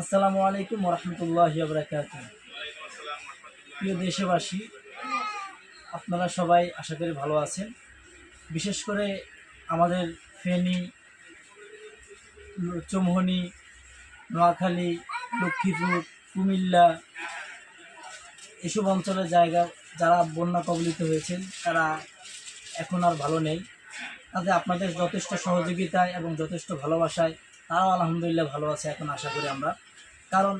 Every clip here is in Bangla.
আসসালামু আলাইকুম রহমতুল্লাহ প্রিয় দেশবাসী, আপনারা সবাই আশা করি ভালো আছেন। বিশেষ করে আমাদের ফেনী, চৌমহনি, নোয়াখালী, লক্ষ্মীপুর, কুমিল্লা এসব অঞ্চলের জায়গা, যারা বন্যা কবলিত হয়েছেন, তারা এখন আর ভালো নেই। তাতে আপনাদের যথেষ্ট সহযোগিতায় এবং যথেষ্ট ভালোবাসায় তারাও আলহামদুলিল্লাহ ভালো আছে এখন আশা করি আমরা। কারণ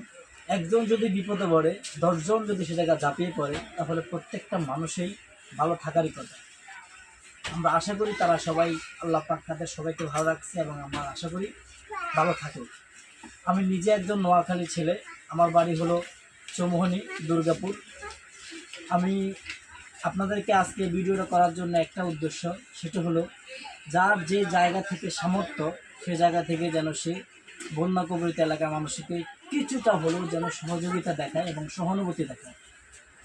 একজন যদি বিপদে পড়ে, দশজন যদি সে জায়গা ঝাঁপিয়ে পড়ে, তাহলে প্রত্যেকটা মানুষই ভালো থাকারই কথা। আমরা আশা করি তারা সবাই আল্লাহ পাক তাদের সবাইকে ভালো রাখছে এবং আমরা আশা করি ভালো থাকে আমি নিজে একজন নোয়াখালী ছেলে, আমার বাড়ি হলো চৌমোহনী, দুর্গাপুর। আমি আপনাদেরকে আজকে ভিডিওটা করার জন্য একটা উদ্দেশ্য, সেটা হলো যার যে জায়গা থেকে সামর্থ্য, সে জায়গা থেকে যেন সে বন্যা কবলিত এলাকার মানুষকে কিছুটা হলেও যেন সহযোগিতা দেখায় এবং সহানুভূতি দেখায়।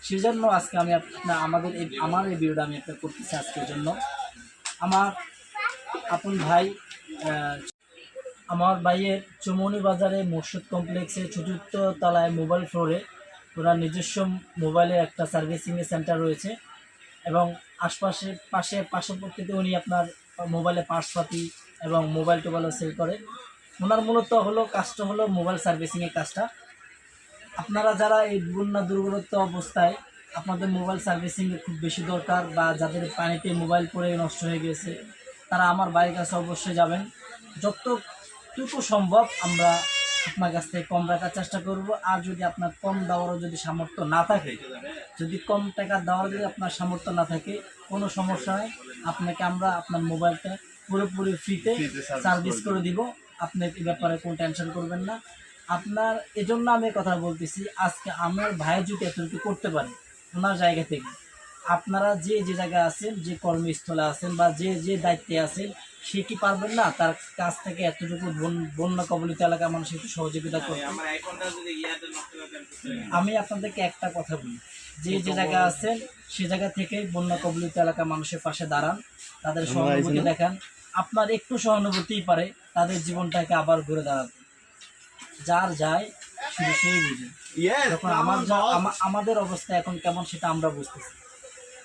সেজন্য আজকে আমি আপনার, আমাদের এই, আমার এই ভিডিওটা আমি একটা করতেছি আজকের জন্য। আমার আপন ভাই আমার ভাইয়ের চৌমনি বাজারে মুর্শিদ কমপ্লেক্সের চতুর্থ তলায় মোবাইল ফ্লোরে ওনার নিজস্ব মোবাইলের একটা সার্ভিসিংয়ের সেন্টার রয়েছে এবং আশপাশে পাশে, পার্শ্ববর্তীতে উনি আপনার মোবাইলে পার্টসপাতি এবং মোবাইল টোবাইলও সেল করে। ওনার মূলত হলো কাজটা হলো মোবাইল সার্ভিসিংয়ের কাজটা। আপনারা যারা এই বন্যা দুর্বলত্ব অবস্থায় আপনাদের মোবাইল সার্ভিসিং খুব বেশি দরকার বা যাদের পানিতে মোবাইল পড়ে নষ্ট হয়ে গেছে তারা আমার বাড়ির কাছে অবশ্যই যাবেন। যতটুকু সম্ভব আমরা আপনার কাছ থেকে কম রাখার চেষ্টা করব। আর যদি আপনার কম দেওয়ারও যদি সামর্থ্য না থাকে যদি কম টাকা দেওয়ার যদি আপনার সামর্থ্য না থাকে কোনো সমস্যা নেই। আপনাকে আমরা আপনার মোবাইলটা পুরোপুরি ফ্রিতে সার্ভিস করে দিব। আপনি এই ব্যাপারে কোনো টেনশন করবেন না। আপনার এজন্য আমি কথা বলতেছি আজকে আমার ভাই যদি এতটুকু করতে পারে ওনার জায়গা থেকে। আপনারা যে যে জায়গায় আছেন যে কর্মস্থলে আছেন বা যে যে দায়িত্বে আছেন সে কি পারবেন না? তার কাছ থেকে এতটুকু বন্যা কবলিত এলাকার মানুষ একটু সহযোগিতা করতে। আমি আপনাদেরকে একটা কথা বলি। যে যে জায়গায় আছেন সে জায়গা থেকে বন্যা কবলিত এলাকার মানুষের পাশে দাঁড়ান। তাদের সহানুভূতি দেখান। আপনার একটু সহানুভূতিই পারে তাদের জীবনটাকে আবার ঘুরে দাঁড়াতে। যার যায় শুধু সেই বুঝে। যখন আমার যা- আমাদের অবস্থা এখন কেমন সেটা আমরা বুঝতেছি।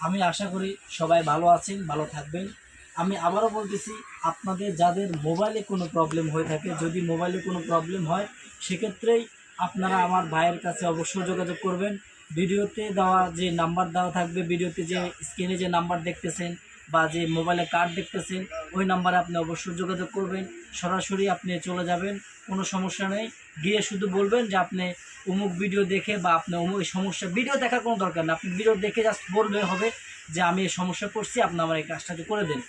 আমি আশা করি সবাই ভালো আছেন ভালো থাকবেন। আমি আবারও বলতেছি আপনাদের যাদের মোবাইলে কোনো প্রবলেম হয়ে থাকে যদি মোবাইলে কোনো প্রবলেম হয় সেক্ষেত্রেই আপনারা আমার ভাইয়ের কাছে অবশ্যই যোগাযোগ করবেন। ভিডিওতে দেওয়া যে নাম্বার দেওয়া থাকবে ভিডিওতে যে স্ক্রিনে যে নাম্বার দেখতেছেন বা যে মোবাইলে কার্ড দেখতেছেন, ওই নাম্বারে আপনি অবশ্যই যোগাযোগ করবেন। সরাসরি আপনি চলে যাবেন, কোনো সমস্যা নেই। গিয়ে শুধু বলবেন যে আপনি অমুক ভিডিও দেখে বা আপনি অমুক সমস্যা ভিডিও দেখার কোনো দরকার নেই। আপনি ভিডিও দেখে জাস্ট বললে হবে যে আমি এই সমস্যা করছি, আপনি আমার এই কাজটা করে দেন।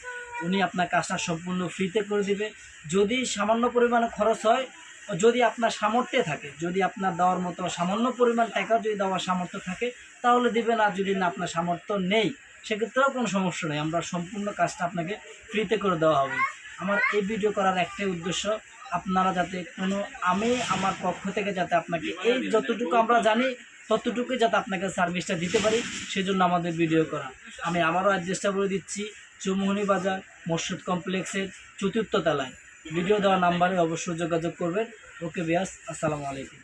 উনি আপনার কাজটা সম্পূর্ণ ফ্রিতে করে দেবে। যদি সামান্য পরিমাণে খরচ হয় যদি আপনার সামর্থ্যে থাকে, যদি আপনার দেওয়ার মতো সামান্য পরিমাণ টাকা যদি দেওয়ার সামর্থ্য থাকে, তাহলে দিবেন। আর যদি না, আপনার সামর্থ্য নেই, সেক্ষেত্রেও কোনো সমস্যা নেই। আমরা সম্পূর্ণ কাজটা আপনাকে ফ্রিতে করে দেওয়া হবে। আমার এই ভিডিও করার একটাই উদ্দেশ্য, আপনারা যাতে কোনো, আমি আমার পক্ষ থেকে যাতে আপনাকে এই যতটুকু আমরা জানি, ততটুকুই যাতে আপনাকে সার্ভিসটা দিতে পারি, সেজন্য আমাদের ভিডিও করা। আমি আবারও অ্যাড্রেসটা বলে দিচ্ছি, চৌমোহনী বাজার মসজিদ কমপ্লেক্সের চতুর্থ তলায়। ভিডিও দেওয়া নাম্বারে অবশ্যই যোগাযোগ করবেন। ওকে বিয়াস আসসালামু আলাইকুম।